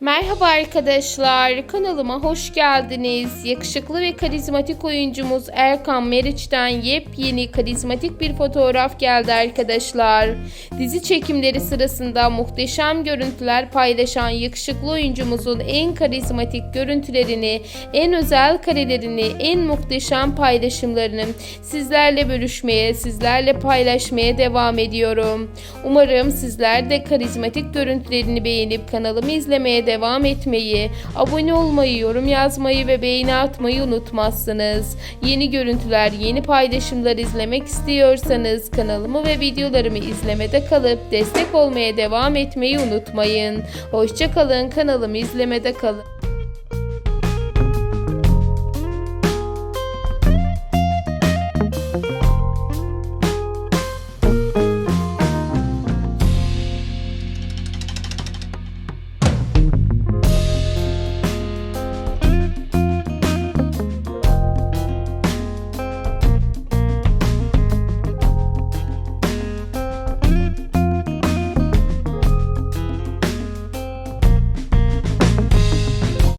Merhaba arkadaşlar, kanalıma hoş geldiniz. Yakışıklı ve karizmatik oyuncumuz Erkan Meriç'ten yepyeni karizmatik bir fotoğraf geldi arkadaşlar. Dizi çekimleri sırasında muhteşem görüntüler paylaşan yakışıklı oyuncumuzun en karizmatik görüntülerini, en özel karelerini, en muhteşem paylaşımlarını sizlerle bölüşmeye, sizlerle paylaşmaya devam ediyorum. Umarım sizler de karizmatik görüntülerini beğenip kanalımı izlemeye devam etmeyi, abone olmayı, yorum yazmayı ve beğeni atmayı unutmazsınız. Yeni görüntüler, yeni paylaşımlar izlemek istiyorsanız kanalımı ve videolarımı izlemede kalıp destek olmaya devam etmeyi unutmayın. Hoşçakalın, kanalımı izlemede kalın.